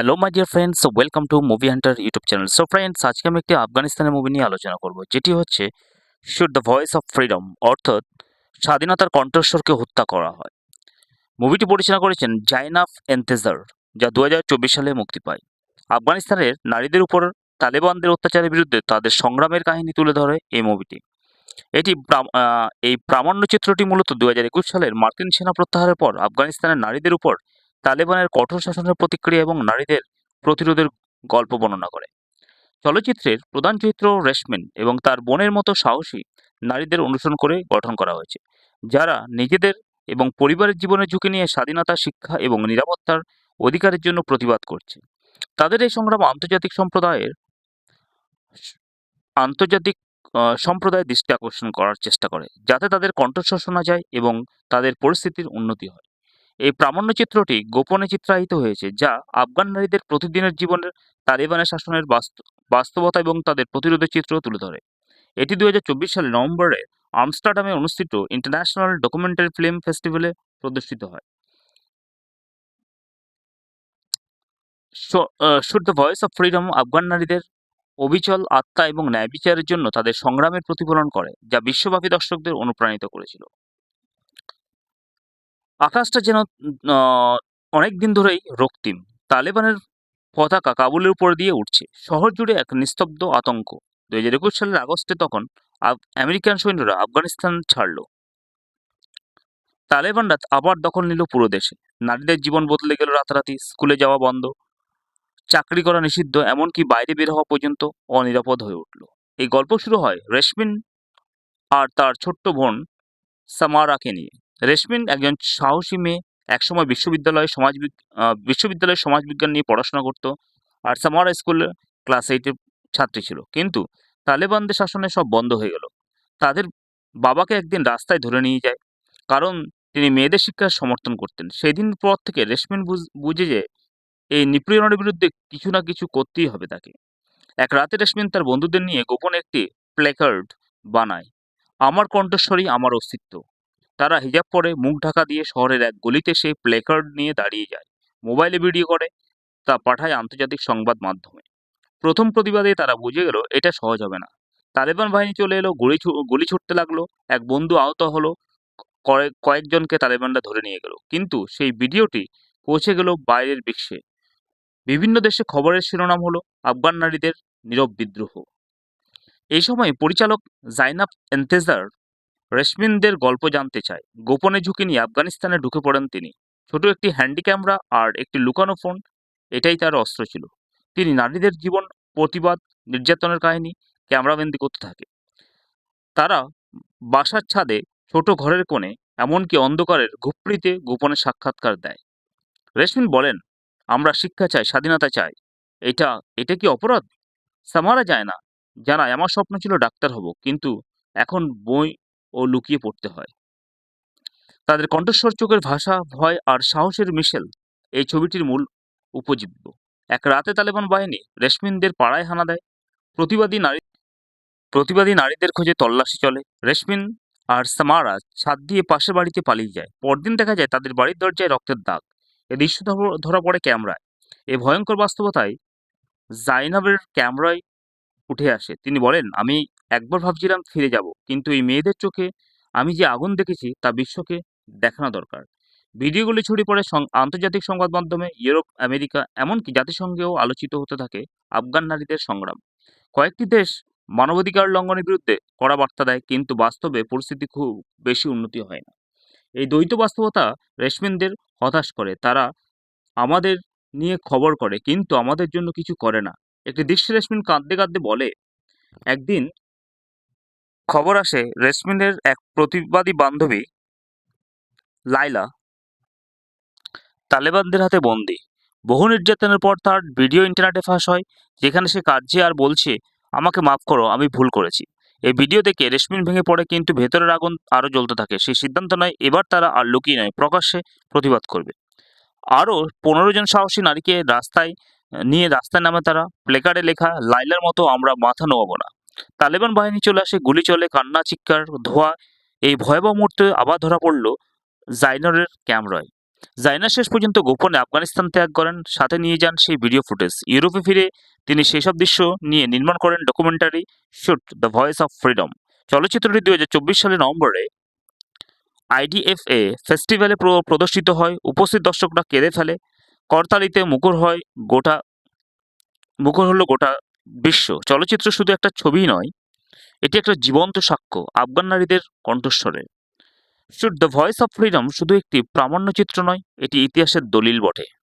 Hello my dear friends welcome to movie hunter YouTube channel so friends আজকে আমি একটি আফগানিস্তানের মুভি নিয়ে আলোচনা করব। যেটি হচ্ছে should the voice of freedom অর্থাৎ স্বাধীনতার কণ্ঠস্বরকে হত্যা করা হয়। মুভিটি পরিচালনা করেছেন জাইনাফ এন্তেজার যা দু হাজার চব্বিশ সালে মুক্তি পায়। আফগানিস্তানের নারীদের উপর তালেবানদের অত্যাচারের বিরুদ্ধে তাদের সংগ্রামের কাহিনী তুলে ধরে এই মুভিটি এটি এই প্রামাণ্য চিত্রটি মূলত দু হাজার একুশ সালের মার্কিন সেনা প্রত্যাহারের পর আফগানিস্তানের নারীদের উপর তালেবানের কঠোর শাসনের প্রতিক্রিয়া এবং নারীদের প্রতিরোধের গল্প বর্ণনা করে। চলচ্চিত্রের প্রধান চরিত্র রেশমিন এবং তার বোনের মতো সাহসী নারীদের অনুসরণ করে গঠন করা হয়েছে যারা নিজেদের এবং পরিবারের জীবনের ঝুঁকি নিয়ে স্বাধীনতা শিক্ষা এবং নিরাপত্তার অধিকারের জন্য প্রতিবাদ করছে। তাদের এই সংগ্রাম আন্তর্জাতিক সম্প্রদায়ের আন্তর্জাতিক আহ, সম্প্রদায়ের দৃষ্টি আকর্ষণ করার চেষ্টা করে যাতে তাদের কণ্ঠস্বর শোনা যায় এবং তাদের পরিস্থিতির উন্নতি হয়। এই প্রামাণ্য চিত্রটি গোপনে চিত্রায়িত হয়েছে, যা আফগান নারীদের প্রতিদিনের জীবনের তালেবানের শাসনের বাস্তবতা এবং তাদের প্রতিরোধের চিত্র তুলে ধরে। এটি দু সালে নভেম্বরে আমস্টারডামে অনুষ্ঠিত ইন্টারন্যাশনাল ডকুমেন্টারি ফিল্ম ফেস্টিভ্যালে প্রদর্শিত হয়। Should the voice of freedom Afghan নারীদের অবিচল আত্মা এবং ন্যায় বিচারের জন্য তাদের সংগ্রামের প্রতিফলন করে, যা বিশ্বব্যাপী দর্শকদের অনুপ্রাণিত করেছিল। আকাশটা যেন অনেক দিন ধরেই রক্তিম। তালেবানের পতাকা কাবুলের উপর দিয়ে উঠছে শহর জুড়ে এক নিস্তব্ধ আতঙ্ক। দু হাজার একুশ সালের আগস্টে তখন আমেরিকান সৈন্যরা আফগানিস্তান ছাড়ল। তালেবানরা আবার দখল নিল পুরো দেশে। নারীদের জীবন বদলে গেল রাতারাতি, স্কুলে যাওয়া বন্ধ, চাকরি করা নিষিদ্ধ, এমনকি বাইরে বের হওয়া পর্যন্ত অনিরাপদ হয়ে উঠল। এই গল্প শুরু হয় রেশমিন আর তার ছোট্ট বোন সামারাকে নিয়ে। রেশমিন একজন সাহসী মেয়ে, একসময় বিশ্ববিদ্যালয়ে সমাজ বিশ্ববিদ্যালয়ের সমাজবিজ্ঞান নিয়ে পড়াশোনা করত আর সামারা স্কুলে ক্লাস এইটের ছাত্রী ছিল। কিন্তু তালেবানদের শাসনে সব বন্ধ হয়ে গেল। তাদের বাবাকে একদিন রাস্তায় ধরে নিয়ে যায়, কারণ তিনি মেয়েদের শিক্ষার সমর্থন করতেন। সেদিন পর থেকে রেশমিন বুঝ- যে এই নিপীড়নের বিরুদ্ধে কিছু না কিছু করতেই হবে তাকে। এক রাতে রেশমিন তার বন্ধুদের নিয়ে গোপনে একটি প্লেকার্ড বানায়। আমার কণ্ঠস্বরই আমার অস্তিত্ব। তারা হিজাব পরে মুখ ঢাকা দিয়ে শহরের এক গলিতে সেই প্লেকার্ড নিয়ে দাঁড়িয়ে যায়। মোবাইলে ভিডিও করে, তা পাঠায় আন্তর্জাতিক সংবাদ মাধ্যমে। প্রথম প্রতিবাদে তারা বুঝে গেল, এটা সহজ হবে না। তালেবান বাহিনী চলে এলো, গুলি গুলি ছুটতে লাগল, এক বন্ধু আহত হলো কয়েক কয়েকজনকে তালেবানরা ধরে নিয়ে গেল। কিন্তু সেই ভিডিওটি পৌঁছে গেল বাইরের বিশ্বে। বিভিন্ন দেশে খবরের শিরোনাম হলো, আফগান নারীদের নীরব বিদ্রোহ। এই সময় পরিচালক জাইনাব এন্তেজার রেশমিনদের গল্প জানতে চায়। গোপনে ঝুঁকি নিয়ে আফগানিস্তানে ঢুকে পড়েন তিনি। ছোট একটি হ্যান্ডি ক্যামেরা আর একটি লুকানো ফোন, এটাই তার অস্ত্র ছিল। তিনি নারীদের জীবন, প্রতিবাদ, নির্যাতনের কাহিনী, ক্যামেরাবন্দি করতে থাকে। তারা বাসার ছাদে ছোট ঘরের কোণে, এমনকি অন্ধকারের ঘুপড়িতে গোপনে সাক্ষাৎকার দেয়। রেশমিন বলেন, আমরা শিক্ষা চাই, স্বাধীনতা চাই। এটা এটা কি অপরাধ? সামারা যায় না। জানায়, আমার স্বপ্ন ছিল ডাক্তার হব, কিন্তু এখন বই ও লুকিয়ে পড়তে হয়। তাদের কণ্ঠস্বর চোখের ভাষা, ভয় আর সাহসের মিশেল এই ছবিটির মূল উপজীব্য। এক রাতে তালেবান বাহিনী রেশমিনদের পাড়ায় হানা দেয়। প্রতিবাদী নারী, প্রতিবাদী নারীদের খোঁজে তল্লাশি চলে। রেশমিন আর সামারা ছাদ দিয়ে পাশের বাড়িতে পালিয়ে যায়। পরদিন দেখা যায় তাদের বাড়ির দরজায় রক্তের দাগ। এ দৃশ্য ধরা পড়ে ক্যামেরায়। এই ভয়ঙ্কর বাস্তবতায় জাইনাবের ক্যামেরায় উঠে আসে। তিনি বলেন, আমি একবার ভাবছিলাম ফিরে যাব, কিন্তু এই মেয়েদের চোখে আমি যে আগুন দেখেছি তা বিশ্বকে দেখানো দরকার। ভিডিওগুলি ছড়িয়ে পড়ে আন্তর্জাতিক সংবাদ মাধ্যমে ইউরোপ, আমেরিকা, এমনকি জাতিসংঘেও আলোচিত হতে থাকে আফগান নারীদের সংগ্রাম। কয়েকটি দেশ মানবাধিকার লঙ্ঘনের বিরুদ্ধে কড়া বার্তা দেয়, কিন্তু বাস্তবে পরিস্থিতি খুব বেশি উন্নতি হয় না। এই দ্বৈত বাস্তবতা রেশমিনদের হতাশ করে। তারা আমাদের নিয়ে খবর করে, কিন্তু আমাদের জন্য কিছু করে না। একটি দৃশ্য রেশমিন কাঁদতে কাঁদতে বলে, একদিন খবর আসে রেশমিনের এক প্রতিবাদী বান্ধবী লাইলা তালেবানদের হাতে বন্দি। বহু নির্যাতনের পর তার ভিডিও ইন্টারনেটে ফাঁস হয়, যেখানে সে কাঁদছে আর বলছে, আমাকে মাফ করো, আমি ভুল করেছি। এই ভিডিও দেখে রেশমিন ভেঙে পড়ে, কিন্তু ভেতরের আগুন আরও জ্বলতে থাকে। সেই সিদ্ধান্ত নয়, এবার তারা আর লুকিয়ে নয়, প্রকাশ্যে প্রতিবাদ করবে। আরও পনেরো জন সাহসী নারীকে রাস্তায়, নিয়ে রাস্তায় নামে তারা। প্লেকার্ডে লেখা লাইলার মতো আমরা মাথা নোয়াবো না। তালেবান বাহিনী চলে আসে, গুলি চলে, কান্না, চিৎকার, ধোয়া। এই ভয়াবহ মুহূর্তে আবার ধরা পড়ল জাইনরের ক্যামেরায়। জাইনা শেষ পর্যন্ত গোপনে আফগানিস্তান ত্যাগ করেন, সাথে নিয়ে যান সেই ভিডিও ফুটেজ। ইউরোপে ফিরে তিনি সেসব দৃশ্য নিয়ে নির্মাণ করেন documentary shoot the voice of freedom. চলচ্চিত্রটি দুই হাজার চব্বিশ সালের নভেম্বরে আইডিএফএ ফেস্টিভ্যালে প্র- প্রদর্শিত হয়। উপস্থিত দর্শকরা কেঁদে ফেলে। করতালিতে মুখর হয় গোটা মুখর হলো গোটা বিশ্ব। চলচ্চিত্র শুধু একটা ছবি নয়, এটি একটা জীবন্ত সাক্ষ্য আফগান নারীদের কণ্ঠস্বরে। Should the voice of freedom শুধু একটি প্রামাণ্যচিত্র নয়, এটি ইতিহাসের দলিল বটে।